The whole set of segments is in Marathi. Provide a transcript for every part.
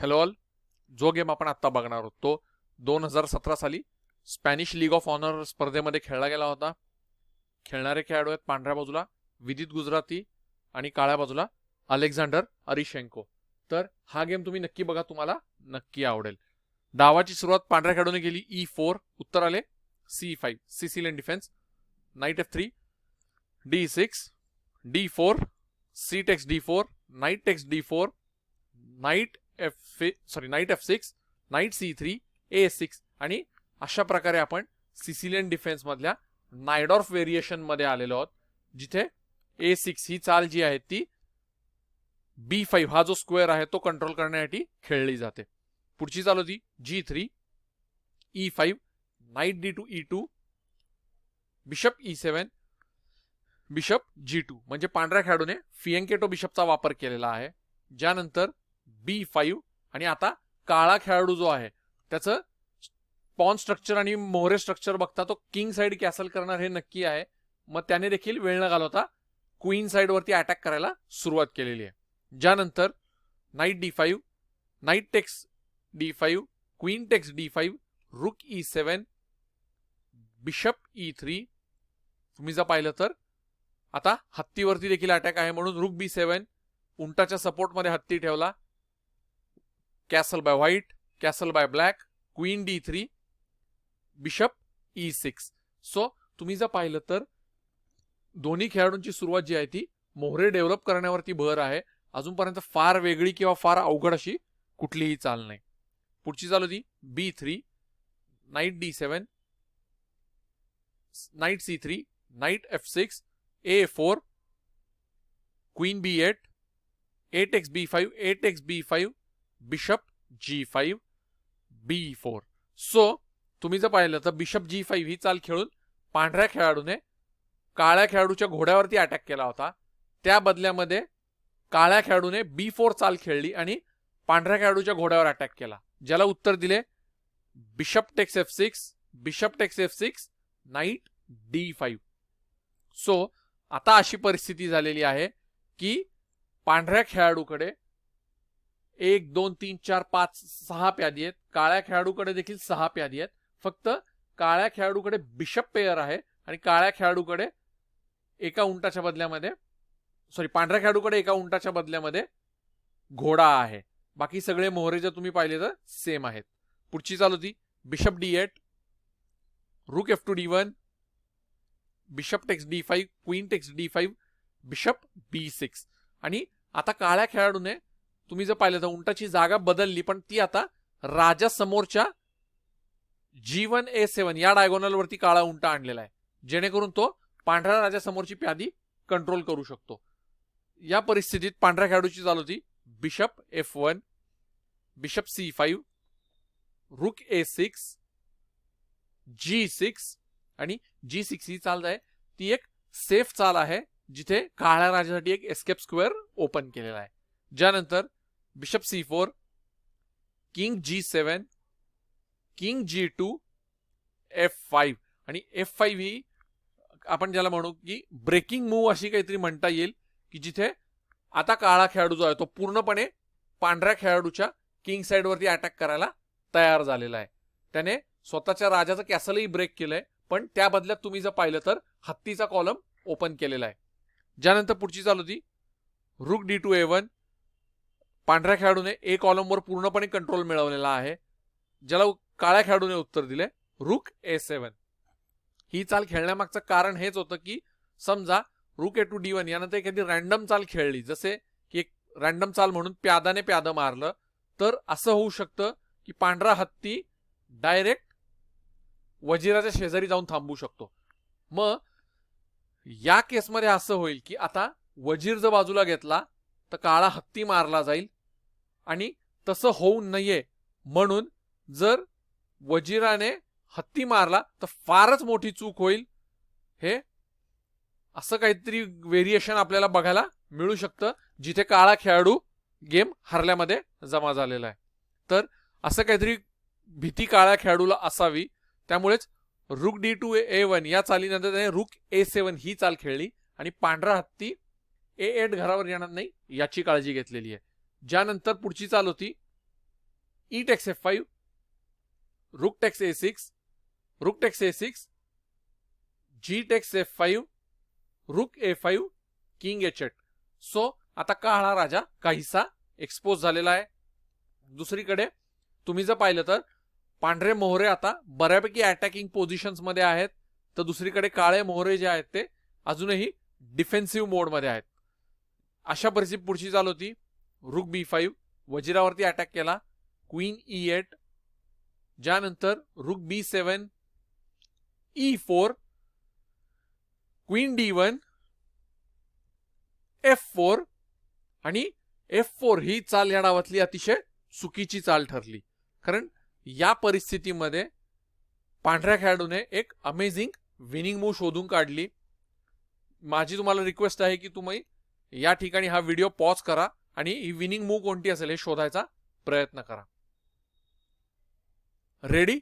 हॅलो ऑल जो गेम आपण आत्ता बघणार आहोत तो दोन हजार सतरा साली स्पॅनिश लीग ऑफ ऑनर स्पर्धेमध्ये खेळला गेला होता. खेळणारे खेळाडू आहेत पांढऱ्या बाजूला विदित गुजराती आणि काळ्या बाजूला अलेक्झांडर अरिशेंको. तर हा गेम तुम्ही नक्की बघा तुम्हाला नक्की आवडेल. डावाची सुरुवात पांढऱ्या खेळाडूने केली e ई फोर उत्तर आले C five Sicilian defence knight F three D six D four C takes D four knight takes D four knight F sorry knight F six knight C three A six आणि अशा प्रकारे आपण सिसिलियन डिफेन्समधल्या नायडॉर्फ व्हेरिएशनमध्ये आलेलो आहोत जिथे ए सिक्स ही चाल जी आहे ती बी फाईव्ह हा जो स्क्वेअर आहे तो कंट्रोल करण्यासाठी खेळली जाते. पुढची चाल होती G three E five knight D two E two bishop E seven bishop G two म्हणजे पांढऱ्या खेळाडूने फियंकेटो बिशपचा वापर केलेला आहे. ज्यानंतर बी फाईव्ह आणि आता काळा खेळाडू जो आहे त्याचं पॉन स्ट्रक्चर आणि मोहरे स्ट्रक्चर बघता तो किंग साइड कॅसल करणार हे नक्की आहे. मग त्याने देखील वेळ न घालवता क्वीन साइडवरती अटॅक करायला सुरुवात केलेली आहे. ज्यानंतर knight D five knight takes D five queen takes D five rook E seven bishop E three. तुम्ही जर पाहिलं तर आता हत्तीवरती देखील अटॅक आहे म्हणून रुक बी सेवन उंटाच्या सपोर्टमध्ये हत्ती ठेवला. Castle by white castle by black queen D three bishop E six so तुम्ही जर पाहिलं तर दोन्ही खेळाडूंची सुरुवात जी आहे ती मोहरे डेव्हलप करण्यावरती भर आहे. अजूनपर्यंत फार वेगळी किंवा फार अवघड अशी कुठलीही चाल नाही. पुढची चाल होती B three knight D seven knight C three knight F six A four queen B eight eight X B five eight X B five bishop G five B four. So तुम्ही जर पाहिलं तर बिशप जी फाईव्ह ही चाल खेळून पांढऱ्या खेळाडूने काळ्या खेळाडूच्या घोड्यावरती अटॅक केला होता. त्या बदल्यामध्ये काळ्या खेळाडूने बी फोर चाल खेळली आणि पांढऱ्या खेळाडूच्या घोड्यावर अटॅक केला. ज्याला उत्तर दिले bishop takes F six bishop takes F six knight D five. So आता अशी परिस्थिती झालेली आहे की पांढऱ्या खेळाडूकडे एक दोन तीन चार पाच सहा प्यादी आहेत. काळ्या खेळाडूकडे देखील सहा प्यादी आहेत. फक्त काळ्या खेळाडूकडे बिशप पेयर आहे आणि काळ्या खेळाडूकडे एका उंटाच्या बदल्यामध्ये सॉरी पांढऱ्या खेळाडूकडे एका उंटाच्या बदल्यामध्ये घोडा आहे. बाकी सगळे मोहरे जर तुम्ही पाहिले तर सेम आहेत. पुढची चाल होती. Bishop D eight rook F two D one bishop takes D five queen takes D five bishop B six आणि आता काळ्या खेळाडूने तुम्ही जर पाहिलं तर उंटाची जागा बदलली पण ती आता राजा समोरच्या जीवन ए सेवन या डायगोनल वरती काळा उंटा आणलेला आहे. जेणेकरून तो पांढऱ्या राजा समोरची प्यादी कंट्रोल करू शकतो. या परिस्थितीत पांढऱ्या खेळाडूची चालू होती bishop F one bishop C five rook A six G six आणि जी सिक्स ही चाल आहे. ती एक सेफ चाल आहे जिथे काळ्या राजासाठी एक एस्केप स्क्वेअर ओपन केलेला आहे. ज्यानंतर bishop C four king G seven king G two F five आणि एफ फाईव्ह ही आपण ज्याला म्हणू की ब्रेकिंग मूव्ह अशी काहीतरी म्हणता येईल की जिथे आता काळा खेळाडू जो आहे तो पूर्णपणे पांढऱ्या खेळाडूच्या किंग साईडवरती अटॅक करायला तयार झालेला आहे. त्याने स्वतःच्या राजाचं कॅसलही ब्रेक केलंय पण त्या बदल्यात तुम्ही जर पाहिलं तर हत्तीचा कॉलम ओपन केलेला आहे. ज्यानंतर पुढची चालू होती. रुक डी टू ए वन पांढऱ्या खेळाडूने ए कॉलमवर पूर्णपणे कंट्रोल मिळवलेला आहे. ज्याला काळ्या खेळाडूने उत्तर दिले. रुक ए सेवन ही चाल खेळण्यामागचं कारण हेच होतं की समजा रुक ए टू डी वन यानंतर एखादी रॅन्डम चाल खेळली. जसे की एक रॅन्डम चाल म्हणून प्यादाने प्यादं मारलं तर असं होऊ शकतं की पांढरा हत्ती डायरेक्ट वजिराच्या शेजारी जाऊन थांबू शकतो. मग या केसमध्ये असं होईल की आता वजीर जर बाजूला घेतला तर काळा हत्ती मारला जाईल. आणि तसं होऊ नये म्हणून जर वजिराने हत्ती मारला तर फारच मोठी चूक होईल. हे असं काहीतरी व्हेरिएशन आपल्याला बघायला मिळू शकतं जिथे काळा खेळाडू गेम हरल्यामध्ये जमा झालेला आहे. तर असं काहीतरी भीती काळ्या खेळाडूला असावी. त्यामुळेच रुक डी टू ए वन या चालीनंतर त्याने रुक ए सेवन ही चाल खेळली आणि पांढरा हत्ती ए एट घरावर येणार नाही याची काळजी घेतलेली आहे. ज्यानंतर पुढची चाल होती E takes F five rook takes A six rook takes A six G takes F five rook A five king H eight so आता काळा राजा काहीसा एक्सपोज झालेला आहे? दुसरीकडे तुम्ही जर पाहिलं तर पांढरे मोहरे आता बऱ्यापैकी अटॅकिंग पोझिशन्समध्ये आहेत तर दुसरीकडे काळे मोहरे जे आहेत ते अजूनही डिफेन्सिव्ह मोडमध्ये आहेत. अशा परिस्थिती पुढची चाल होती. रुक बी फाईव्ह वजिरावरती अटॅक केला. क्वीन ई एट ज्यानंतर rook B seven E four queen D one F four आणि एफ फोर ही चाल या डावातली अतिशय चुकीची चाल ठरली. कारण या परिस्थितीमध्ये पांढऱ्या खेळाडूने एक अमेझिंग विनिंग मूव शोधून काढली. माझी तुम्हाला रिक्वेस्ट आहे की तुम्ही या ठिकाणी हा व्हिडिओ पॉज करा. आणि ही विनिंग मूव कोणती असेल हे शोधायचा प्रयत्न करा. रेडी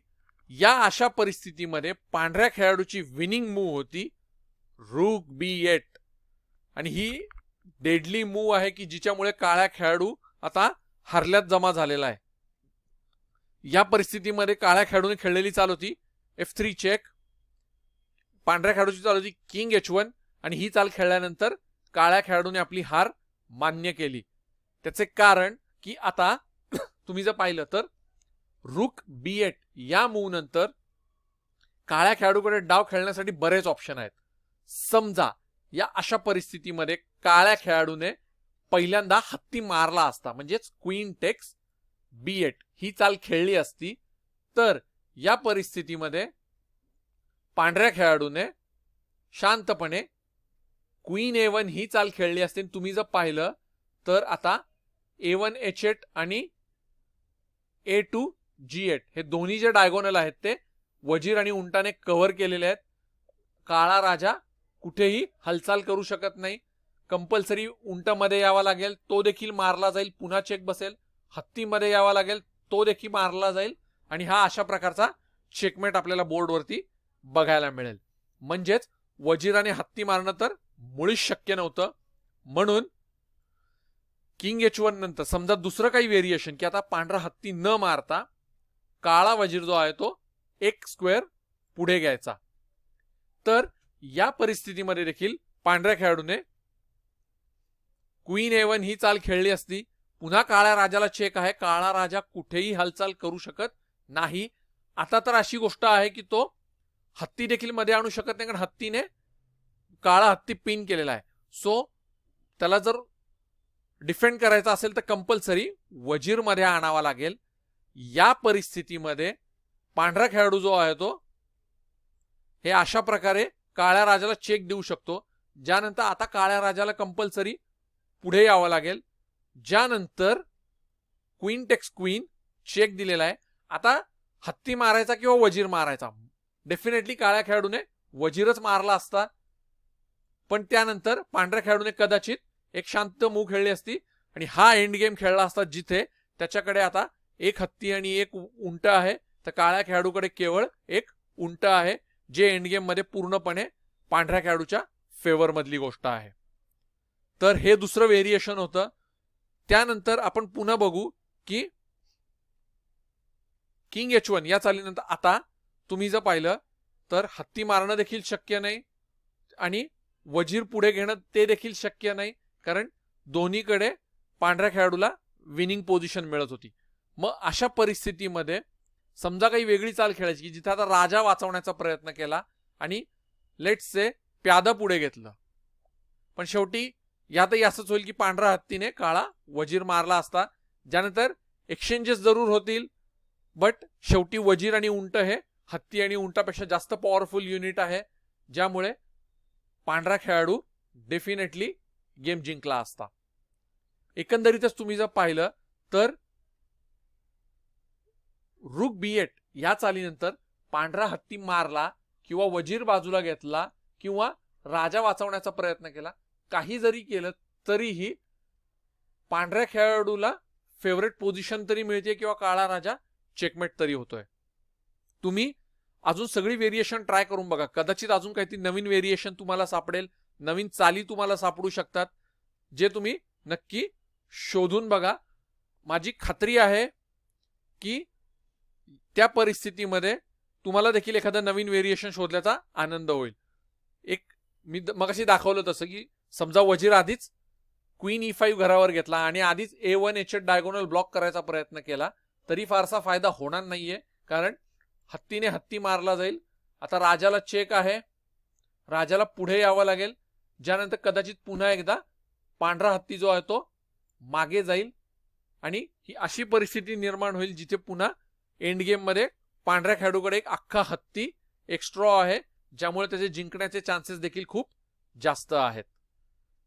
या अशा परिस्थितीमध्ये पांढऱ्या खेळाडूची विनिंग मूव होती रूक बी एट आणि ही डेडली मूव आहे की जिच्यामुळे काळ्या खेळाडू आता हरल्यात जमा झालेला आहे. या परिस्थितीमध्ये काळ्या खेळाडूने खेळलेली चाल होती एफ थ्री चेक पांढऱ्या खेळाडूची चाल होती किंग एच वन आणि ही चाल खेळल्यानंतर काळ्या खेळाडूने आपली हार मान्य केली. त्याचे कारण की आता तुम्ही जर पाहिलं तर रुक बी एट या मूव नंतर काळ्या खेळाडूकडे डाव खेळण्यासाठी बरेच ऑप्शन आहेत. समजा या अशा परिस्थितीमध्ये काळ्या खेळाडूने पहिल्यांदा हत्ती मारला असता म्हणजेच क्वीन टेक्स बी एट ही चाल खेळली असती तर या परिस्थितीमध्ये पांढऱ्या खेळाडूने शांतपणे क्वीन ए वन ही चाल खेळली असते. तुम्ही जर पाहिलं तर आता ए वन एच एट आणि ए टू जी एट हे दोन्ही जे डायगोनल आहेत ते वजीर आणि उंटाने कव्हर केलेले आहेत. काळा राजा कुठेही हालचाल करू शकत नाही. कंपल्सरी उंटमध्ये यावा लागेल तो देखील मारला जाईल पुन्हा चेक बसेल. हत्तीमध्ये यावा लागेल तो देखील मारला जाईल. आणि हा अशा प्रकारचा चेकमेट आपल्याला बोर्डवरती बघायला मिळेल. म्हणजेच वजीराने हत्ती मारणं तर मुळीच शक्य नव्हतं. म्हणून किंग एच वन नंतर समजा दुसरं काही व्हेरिएशन की आता पांढरा हत्ती न मारता काळा वजीर जो आहे तो एक स्क्वेअर पुढे घ्यायचा. तर या परिस्थितीमध्ये देखील पांढऱ्या खेळाडूने क्वीन एवन ही चाल खेळली असती. पुन्हा काळ्या राजाला चेक आहे. काळा राजा कुठेही हालचाल करू शकत नाही. आता तर अशी गोष्ट आहे की तो हत्ती देखील मध्ये आणू शकत नाही कारण हत्तीने काळा हत्ती पिन केलेला आहे. सो त्याला जर डिफेंड करायचा असेल तर कंपल्सरी वजीरमध्ये आणावा लागेल. या परिस्थितीमध्ये पांढरा खेळाडू जो आहे तो हे अशा प्रकारे काळ्या राजाला चेक देऊ शकतो. ज्यानंतर आता काळ्या राजाला कंपल्सरी पुढे यावं लागेल. ज्यानंतर क्वीन टेक्स क्वीन चेक दिलेला आहे. आता हत्ती मारायचा किंवा वजीर मारायचा? डेफिनेटली काळ्या खेळाडूने वजीरच मारला असता. पण त्यानंतर पांढऱ्या खेळाडूने कदाचित एक शांत मूव खेळली असती आणि हा एंड गेम खेळला असता जिथे त्याच्याकडे आता एक हत्ती आणि एक उंट आहे. तर काळ्या खेळाडूकडे केवळ एक उंट आहे जे एंड गेममध्ये पूर्णपणे पांढऱ्या खेळाडूच्या फेवर मधली गोष्ट आहे. तर हे दुसरं व्हेरिएशन होतं. त्यानंतर आपण पुन्हा बघू की किंग एच वन या चालीनंतर आता तुम्ही जर पाहिलं तर हत्ती मारणं देखील शक्य नाही आणि वजीर पुढे घेणं ते देखील शक्य नाही. कारण दोन्हीकडे पांढऱ्या खेळाडूला विनिंग पोझिशन मिळत होती. मग अशा परिस्थितीमध्ये समजा काही वेगळी चाल खेळायची की जिथे आता राजा वाचवण्याचा प्रयत्न केला आणि लेट्स से प्यादा पुढे घेतलं. पण शेवटी यातही असंच होईल की पांढरा हत्तीने काळा वजीर मारला असता ज्यानंतर एक्सचेंजेस जरूर होतील बट शेवटी वजीर आणि उंट हे हत्ती आणि उंटापेक्षा जास्त पॉवरफुल युनिट आहे ज्यामुळे पांढरा खेळाडू डेफिनेटली गेम जिंकला असता. एकंदरीतच तुम्ही जर पाहिलं तर रुक बी एट या चालीनंतर पांढरा हत्ती मारला किंवा वजीर बाजूला घेतला किंवा राजा वाचवण्याचा प्रयत्न केला. काही जरी केलं तरीही पांढऱ्या खेळाडूला फेवरेट पोझिशन तरी मिळते किंवा काळा राजा चेकमेट तरी होतोय. तुम्ही अजून सगळी व्हेरिएशन ट्राय करून बघा. कदाचित अजून काहीतरी नवीन व्हेरिएशन तुम्हाला सापडेल. नवीन चाली तुम्हाला सापडू शकतात जे तुम्ही नक्की शोधून बघा. माझी खात्री आहे की त्या परिस्थितीमध्ये तुम्हाला देखील एखादं नवीन व्हेरिएशन शोधल्याचा आनंद होईल. एक मी मगाशी दाखवलं तसं की समजा वजीर आधीच क्वीन ई फाईव्ह घरावर घेतला आणि आधीच A one H diagonal block करायचा प्रयत्न केला तरी फारसा फायदा होणार नाहीये कारण हत्तीने हत्ती मारला जाईल. आता राजाला चेक आहे. राजाला पुढे यावं लागेल. ज्यानंतर कदाचित पुन्हा एकदा पांढरा हत्ती जो आहे तो मागे जाईल आणि ही अशी परिस्थिती निर्माण होईल जिथे पुन्हा एंड गेममध्ये पांढऱ्या खेळाडूकडे एक अख्खा हत्ती एक्स्ट्रॉ आहे ज्यामुळे त्याचे जिंकण्याचे चान्सेस देखील खूप जास्त आहेत.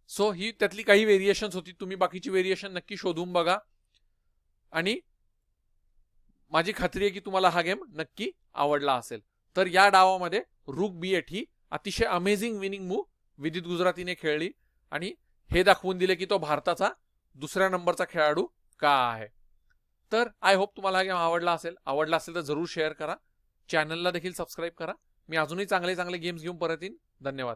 सो ही त्यातली काही व्हेरिएशन्स होती. तुम्ही बाकीची व्हेरिएशन नक्की शोधून बघा. आणि माझी खात्री आहे की तुम्हाला हा गेम नक्की आवडला असेल. तर या डावामध्ये रुक बी एट ही अतिशय अमेझिंग विनिंग मूव्ह विदित गुजरातीने खेळली आणि हे दाखवून दिले की तो भारताचा दुसऱ्या नंबरचा खेळाडू का आहे. तर आय होप तुम्हाला हा गेम आवडला असेल. आवडला असेल तर जरूर शेअर करा. चॅनलला देखील सबस्क्राईब करा. मी अजूनही चांगले चांगले गेम्स घेऊन परत येईन. धन्यवाद.